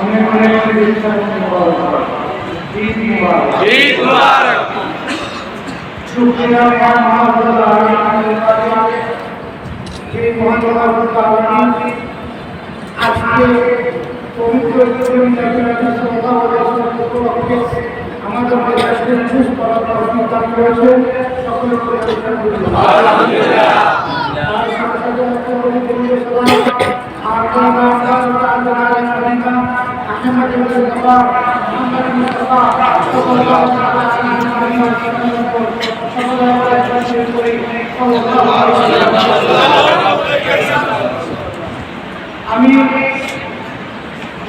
অনেক অনেক ঈদ মুবারক শুকরিয়া খান মহাপ্রভু আজকে পবিত্র আমাদের দেশকে চুজ করার প্রস্তুত করেছে? সকলের আমি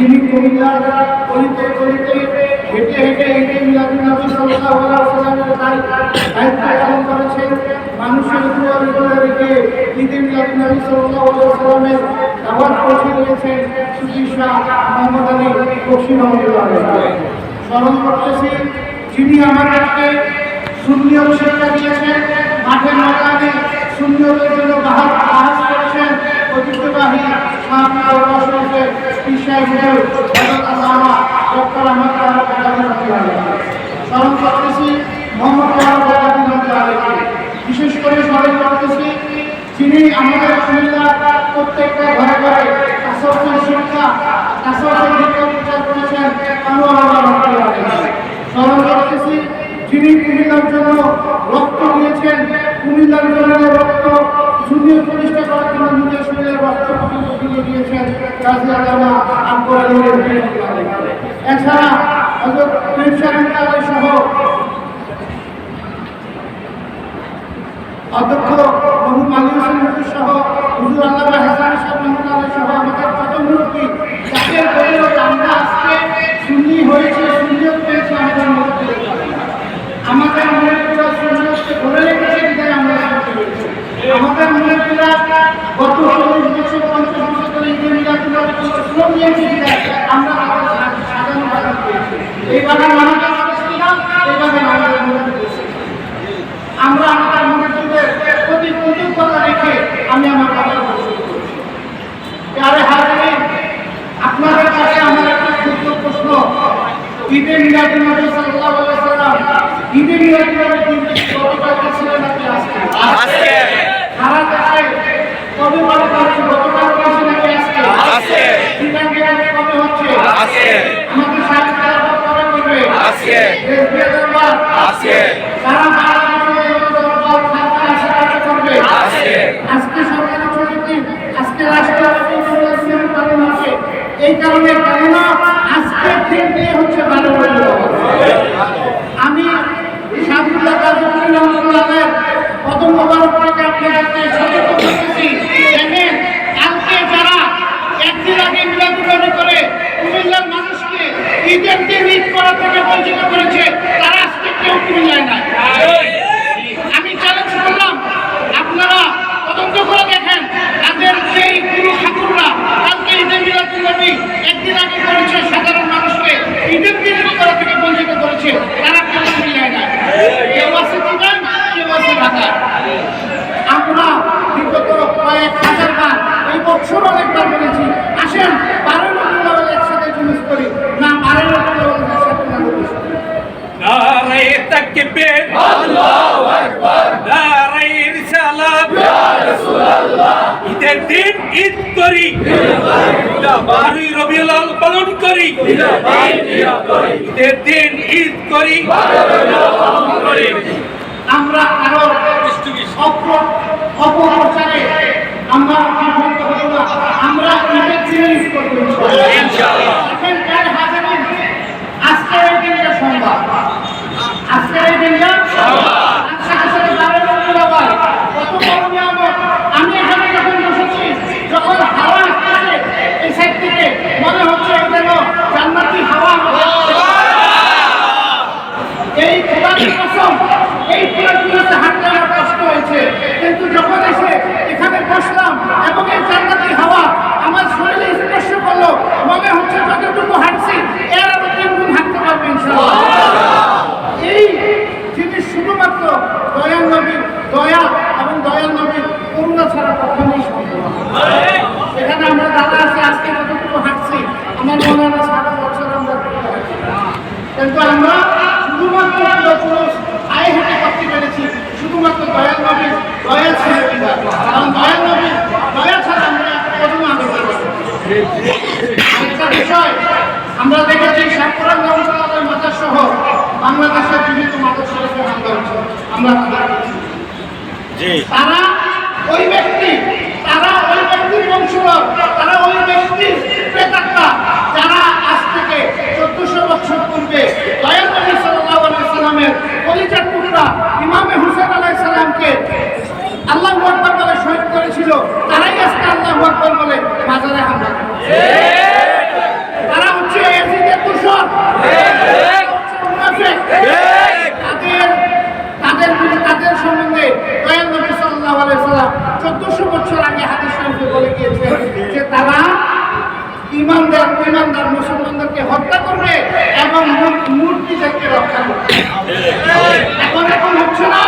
যিনি কুমিল্লার গলিতে গলিতে হেঁটে হেঁটে হেঁটে সাল্লাল্লাহু আলাইহি ওয়াসাল্লামের দায়িত্ব পালন করেছেন। মানুষের উপর করে রেখে ঈদে সাল্লাল্লাহু আলাইহি ওয়াসাল্লামের দাওয়াত পৌঁছে দিয়েছেন সুফি শাহ মোহাম্মদ আলী রহমতুল্লাহ স্মরণ করতেছি, যিনি আমাদেরকে সুন্নিয়ত শিক্ষা দিয়েছেন মাঠের ময়দানে সুন্নিয়তের জন্য বাহার করেছেন। ঐতিহ্যবাহী দরবার শরীফের পিসাই হুজুর হযরত আল্লামা ডক্টর বিশেষ করে স্মরণ করতেছি যিনি আমাদের কুমিল্লার প্রত্যেকটা ঘরে ঘরে কাসরফের শিক্ষা কাসরফের শিক্ষা প্রচার করেছেন আনোয়ার আল্লাহ রহমাতুল্লাহ স্মরণ করতেছি যিনি কুমিল্লার জন্য রক্ত দিয়েছেন, কুমিল্লার জন্য রক্ত জুনিয়র প্রতিষ্ঠা করার জন্য নিজের শরীরের রক্ত পর্যন্ত দিয়ে এছাড়া অধ্যক্ষ মহুম আলী হোসেন হুজুর সহ হুজুর আল্লাহ হাসান সাহেব মোহাম্মদ আলী সহ আমাদের কত মুরব্বী যাদের বলে আমরা আজকে সুন্নি হয়েছে সুন্নিয়ত পেয়েছি আমাদের মুরব্বী আমাদের মুরব্বীরা সুন্নিয়তকে ধরে রেখেছে বিধায় আমরা সুন্নি হয়েছি আমাদের মুরব্বীরা গত চল্লিশ বছর পঞ্চাশ বছর ধরে ঈদের মিলাদুল্লাহ শ্রম নিয়েছে বিধায় আমরা তাদের সা- সাজানো বাগান পেয়েছি এই বাগান আমাদের ছিলাম এই বাগান আমাদের মুরব্বী পেয়েছি আমরা আমাদের মুরব্বীদের প্রতি কৃতজ্ঞতা রেখে আমি আমার কথা বলছি আরে হাজির আপনাদের কাছে আমার একটা ক্ষুদ্র প্রশ্ন ঈদে মিলাদুল নবী সাল্লাল্লাহু আলাইহি সাল্লাম ঈদে মিলাদুল নবী দিনটি কবে পালন ছিলেন নাকি আজকে আজকে সারা দেশে কবে পালন করছে গতকাল করেছে নাকি আজকে আজকে। ঈদের মিলাদ কবে হচ্ছে আজকে। আমাদের সাহিত্য কবে করবে আজকে। দেশ বিয়ে দরবার আজকে। সারা বাংলাদেশে এই দরবার খাতা আশা করবে আজকে। আজকে। সরকারি দিন আজকে হচ্ছে এই কারণে কেননা আজকের দিনটি হচ্ছে ভালো আমি শামসুল্লাহ গাজীপুর রহমতুল্লাহের প্রথম মোবারক আপনাদেরকে সতর্ক করতেছি দেখেন কালকে যারা একদিন আগে মিলাদুল্লাহি করে কুমিল্লার মানুষকে ঈদের দিন ঈদ করা থেকে বঞ্চিত করেছে তারা আজকে কেউ কুমিল্লায় নাই আমি চ্যালেঞ্জ করলাম আপনারা তদন্ত করে দেখেন তাদের সেই গুরু ঠাকুররা কালকে ঈদের মিলাদুল্নবী একদিন আগে করেছে সাধারণ মানুষকে ঈদের দিন ঈদ করা থেকে বঞ্চিত করেছে তারা কেউ মিলায় না কেউ আছে চিটাং কেউ আছে ঢাকায় আমরা বিগত কয়েক হাজার বার এই বছর অনেকবার বলেছি আসেন বারো রকম একসাথে জিনিস করি না বারো রকম একসাথে না করি নারে তাকবীর আল্লাহু আকবার নারে রিসালাত ইয়া রাসূলুল্লাহ ঈদের দিন ঈদ করি বারোই পালন করি। দিন ঈদ করি। আমরা আরও অপপ্রচারে আমরা ইমানদার ইমানদার মুসলমানদেরকে হত্যা করবে এবং মূর্তি থেকে রক্ষা করবে। এখন এখন হচ্ছে না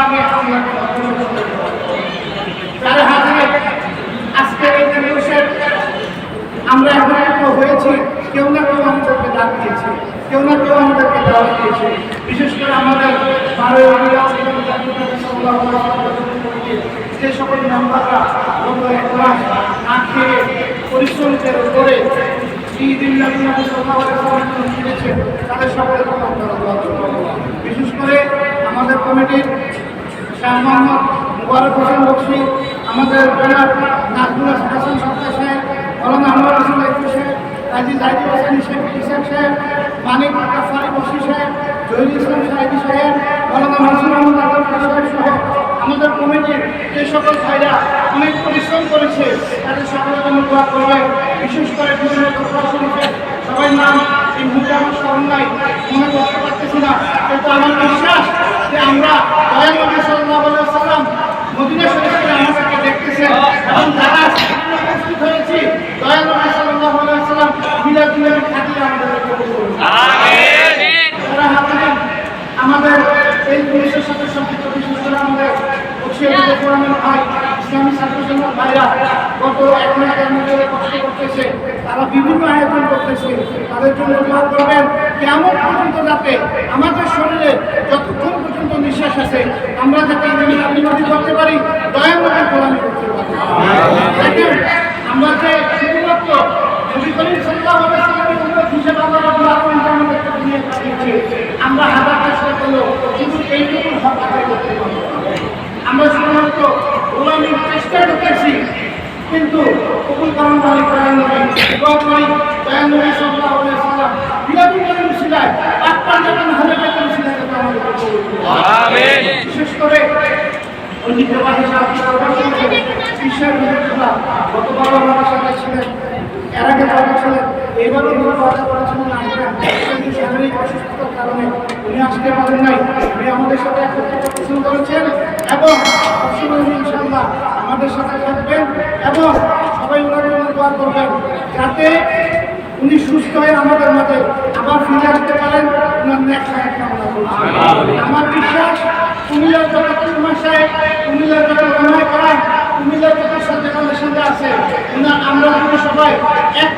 আমি হামলা তার হাজিরে আজকের এই আমরা হয়েছি কেউ না কেউ আমাদেরকে ডাক দিয়েছে কেউ না কেউ আমাদেরকে দাওয়াত দিয়েছে। বিশেষ করে আমাদের বারোই যে সকল মেম্বাররা গত এক মাস না খেয়ে পরিশ্রম করে তাদের সকলের আপনারা বিশেষ করে আমাদের কমিটির শাহ মোহাম্মদ মুবারক হোসেন বক্সি, আমাদের হাসান সরকার সাহেব, মৌলানা আনোয়ার হোসেন লাইফু সাহেব, কাজী জাহিদ হোসেন ইসেক ইসাক সাহেব, মানিক কাফারি বক্সি সাহেব জহির ইসলাম সাহেবী সাহেব মৌলানা মাসুর কমিটির যে সকল ভাইরা অনেক পরিশ্রম করেছে তাদের সকলের জন্য দোয়া করবেন বিশেষ করে বিভিন্ন সবাই নাম এই মুহূর্তে আমার স্মরণ নাই মনে করতে পারতেছি না। কিন্তু আমার বিশ্বাস যে আমরা নবী সাল্লাল্লাহু আলাইহি সাল্লাম মদিনা শরীফে আমাদেরকে দেখতেছেন এবং যারা উপস্থিত হয়েছি নবী সাল্লাল্লাহু আলাইহি সাল্লাম মিলাদ দিনের খাতিরে আমাদেরকে আমাদের এই পুলিশের সাথে সম্পৃক্ত বিশেষ করে আমাদের বক্সিয়াদের ফোরামের ভাই, ইসলামী ছাত্র ভাইরা গত এক মাস দেড় মাস কষ্ট করতেছে, তারা বিভিন্ন আয়োজন করতেছে, তাদের জন্য দোয়া করবেন। কেমন পর্যন্ত যাতে আমাদের শরীরে যতক্ষণ পর্যন্ত নিঃশ্বাস আছে, আমরা যাতে ইংরেজি করতে পারি দয়ামতের গোলামি করতে পারি দেখেন আমরা যে শুধুমাত্র নবী করিম সাল্লাল্লাহু আলাইহি সাল্লামের উম্মত হিসেবে আল্লাহ রাব্বুল আলামিন যে আমাদেরকে দুনিয়া পাঠিয়েছে আমরা হাজার চেষ্টা করলেও শুধু এইটুকু হক আদায় করতে পারব না। আমরা শুধুমাত্র গোলামির চেষ্টা কিন্তু কবুল করার মালিক দয়াল নবী দোয়া করি দয়াল নবী সাল্লাল্লাহু আলাইহি সাল্লাম বিলাদি করিম সিলায় আপনার যখন হালে বেতন সিলায় যাতে আমাদের কবুল বিশেষ করে ঐতিহ্যবাহী বিশ্বের বিরোধিতা গতবারও আমাদের সাথে ছিলেন এর আগে যারা ছিলেন এবারও তিনি কথা করেছিলেন আসবেন শারীরিক অসুস্থতার কারণে উনি আসতে পারেন নাই। উনি আমাদের সাথে একত্রিত করেছেন এবং সবসময় আমাদের সাথে থাকবেন এবং সবাই ওনার জন্য দোয়া করবেন। যাতে উনি সুস্থ হয়ে আমাদের মাঝে আবার ফিরে আসতে পারেন। ওনার নেক হায়াত কামনা করছি। আমার বিশ্বাস কুমিল্লার যত সাহেব কুমিল্লার যত রমায় করেন কুমিল্লার যত সাথে আছে আমরা সবাই এক